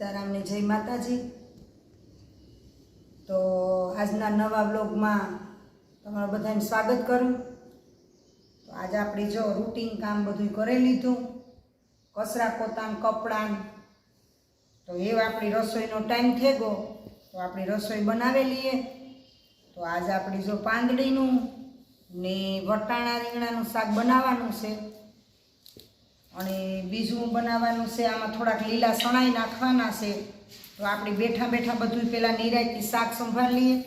સીતારામને જય માતાજી. તો આજના નવા બ્લોગમાં તમારું બધાને સ્વાગત કરું. તો આજે આપણે જો રૂટીન કામ બધું કરી લીધું. કચરા પોતાન, કપડાં. તો એ આપણી રસોઈનો ટાઈમ થઈ ગયો. તો આપણી રસોઈ બનાવેલીએ તો આજે આપણી જો પાંદડીનું ને વટાણા રીંગણાનું શાક બનાવવાનું છે. અને બીજું બનાવવાનું છે, આમાં થોડાક લીલા સણાઈ નાખવાના છે. તો આપણે બેઠા બેઠા બધું પહેલાં નિરાયથી શાક સંભાળ લઈએ.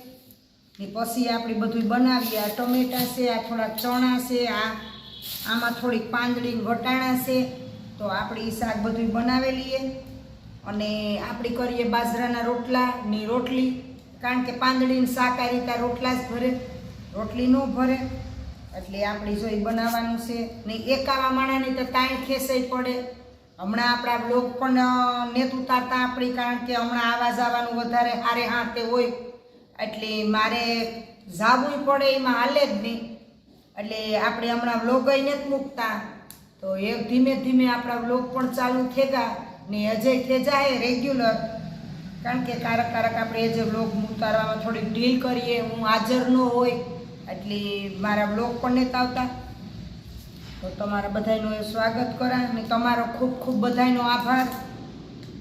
ને પછી આપણે બધું બનાવીએ. આ ટમેટા છે, આ થોડાક ચણા છે, આ આમાં થોડીક પાંદડી વટાણા છે. તો આપણે એ શાક બધું લઈએ. અને આપણે કરીએ બાજરાના રોટલા ની રોટલી. કારણ કે પાંદડીને શાક આ રીતે રોટલા જ ભરે. રોટલી ન ભરે. એટલે આપણે જો એ બનાવવાનું છે. ને એકાવા માણાની તો તાણ ખેસાઈ પડે. હમણાં આપણા બ્લોગ પણ નેત ઉતારતા આપણી, કારણ કે હમણાં આવા જવાનું વધારે હારે હાથે હોય. એટલે મારે જાવું પડે, એમાં હાલે જ નહીં. એટલે આપણે હમણાં બ્લોગ નથી મૂકતા. તો એ ધીમે ધીમે આપણા વ્લોગ પણ ચાલુ થેગા. ને અજય થેજાય રેગ્યુલર કારણ કે કારક કારક આપણે જે બ્લોગ ઉતારવામાં થોડીક ડીલ કરીએ, હું હાજર ન હોય. એટલે મારા બ્લોગ પણ નથી આવતા. તો તમારા બધાનું એ સ્વાગત કરા અને તમારો ખૂબ ખૂબ બધાનો આભાર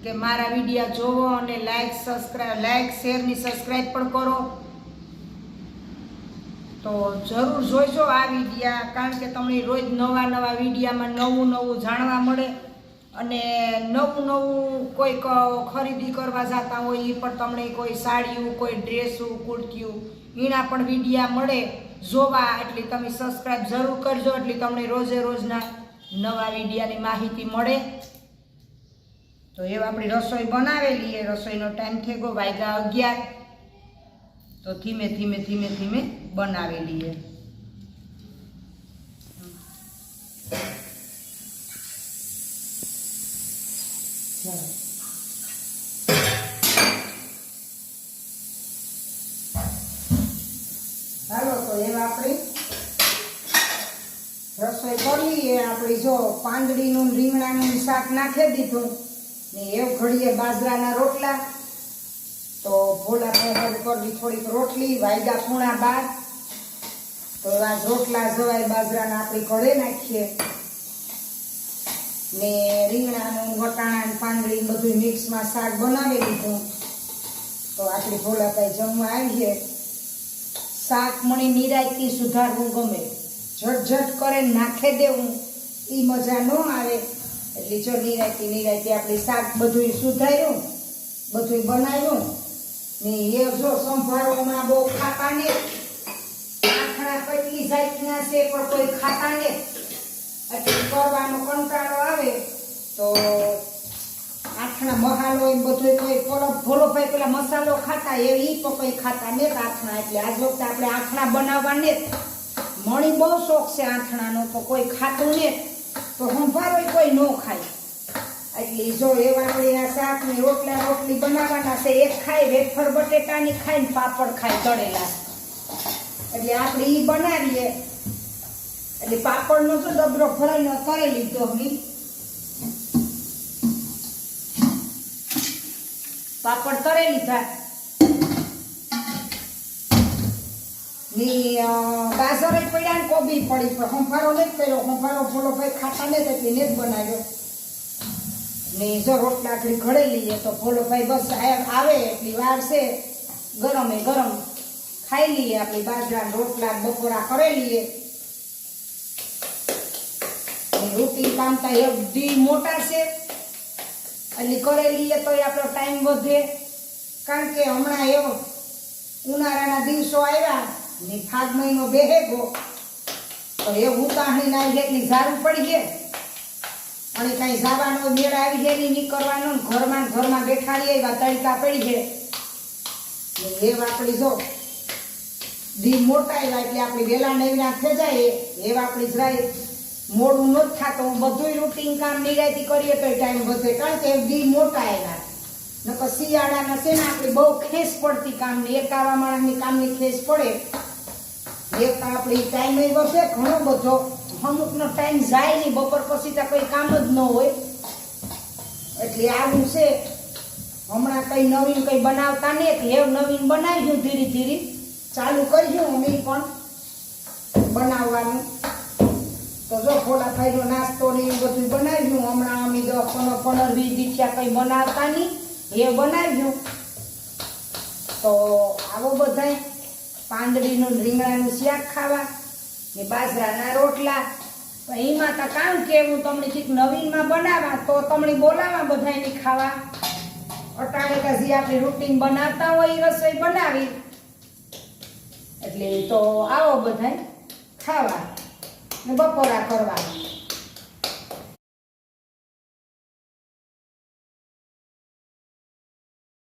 કે મારા વિડીયા જોવો અને લાઈક સબસ્ક્રાઈબ લાઈક શેરની સબસ્ક્રાઈબ પણ કરો. તો જરૂર જોઈજો આ વિડીયા કારણ કે તમને રોજ નવા નવા વિડીયામાં નવું નવું જાણવા મળે. અને નવું નવું કોઈક ખરીદી કરવા જતા હોય એ પણ તમને કોઈ સાડીઓ, કોઈ ડ્રેસું કુર્તીયું એના પણ વિડીયા મળે. જોવા એટલે તમે સબસ્ક્રાઈબ જરૂર કરજો એટલે તમને રોજે રોજના નવા વિડીયાની માહિતી મળે. તો એવા આપણી રસોઈ બનાવેલી એ રસોઈનો ટાઈમ થઈ ગયો વાયગા અગિયાર. તો ધીમે ધીમે ધીમે ધીમે બનાવેલી એ હાલો તો એવા આપણી? રસોઈ કરીએ આપણી. જો પાંદડીનું રીંગણાનું શાક નાખી દીધું ને એ ઘડીએ બાજરાના રોટલા. તો ભોલા પહોળ કરવી થોડીક રોટલી, વાયદા ખૂણા બાર. તો આ રોટલા જવાય બાજરાના આપણી ઘડે નાખીએ. ને રીંગણાનું, વટાણા પાંદડી બધું મિક્સમાં શાક બનાવી દીધું. તો આપણી ભોલાભાઈ જમવા આવીએ. શાક મણી નિરાયતી સુધારવું ગમે. ઝટ ઝટ કરે, નાખે દેવું એ મજા ન આવે. એટલે જો નિરાયતી નિરાયતી આપણી શાક બધું સુધાર્યું બધું બનાવ્યું, ને એ જો સંભાળો હમણાં બહુ ખાતા ને આખણા કેટલી જાતના છે, પણ કોઈ ખાતા ને. એટલે કરવાનો કંટાળો આવે, તો આઠણા મસાલો એ બધું કોઈ પોલો ભાઈ પેલા મસાલો ખાતા, એ ઈ તો કોઈ ખાતા ને આથણા. એટલે આજ વખતે આપણે આથણા બનાવવા ને મણી બહુ શોખ છે આથણાનો, તો કોઈ ખાતું ને તો સંભારો કોઈ ન ખાય. એટલે જો એવા વળી શાક ને રોટલા રોટલી બનાવવાના છે, એક ખાય, વેફર બટેટાની ખાય ને પાપડ ખાય તળેલા. એટલે આપણે ઈ બનાવીએ. એટલે પાપડનો તો ડબરો ભરાઈને કરી લીધો હમી પાપડ તરે લીધા ની ગાજર જ પડ્યા ને કોબી પડી પણ સંભારો નથી કર્યો. સંભારો ફોલો ભાઈ ખાતા ને એટલે ને જ બનાવ્યો. ને, જો રોટલા આટલી ઘડે તો ફોલો ભાઈ બસ આવે એટલી વાર છે. ગરમે ગરમ ખાઈ લઈએ આપણી બાજરા રોટલા બપોરા કરી લઈએ ને રોટી કામતા એ બધી મોટા છે. એટલે કરેલી એ તો આપણો ટાઈમ વધે. કારણ કે હમણાં એવો ઉનાળાના દિવસો આવ્યા ને ફાગ મહિનો બેહેગો, તો એ ઉતાહણી ના આવી એટલી સારું પડી જાય. અને કાંઈ જવાનો મેળ આવી જાય નહીં કરવાનો. ઘરમાં ઘરમાં બેઠાડીએ એવા તડકા પડી જાય. એ આપણી જો દી મોટા આવ્યા એટલે આપણી વેલા નવીના થઈ જાય, એવા આપણી જરાય મોડું ન થતું બધુંય રૂટીન કામ નિરાયતી કરીએ તો ટાઈમ વધે. કારણ કે દી મોટા એના નકર શિયાળાના છે ને આપણી બહુ ખેસ પડતી કામની. એક આવા માણસની કામની ખેસ પડે. એક આપણી ટાઈમ વધે, ઘણો બધો. અમુકનો ટાઈમ જાય નહીં. બપોર પછી તો કંઈ કામ જ ન હોય. એટલે આવું છે. હમણાં કંઈ નવીન કંઈ બનાવતા નહીં. એટલે એવું નવીન બનાવ્યું ધીરે ધીરે. ચાલુ કરજો અમે પણ બનાવવાનું. તો જો ફોડા ખાઈનો નાસ્તો ને એવું બધું બનાવ્યું હમણાં અમે તો પંદર પંદર વીસ દીઠિયા કંઈ બનાવતા નહીં, એ બનાવ્યું તો આવો બધાય. પાંદડીનું રીંગણાનું શાક ખાવા ને બાજરાના રોટલા. એમાં તો કામ કે તમને કંઈક નવીનમાં બનાવવા તો તમને બોલાવા બધાને ખાવા. અટાણે જે આપણે રૂટીન બનાવતા હોય રસોઈ બનાવી. એટલે તો આવો બધાય ખાવા. ને બપોરા કરવા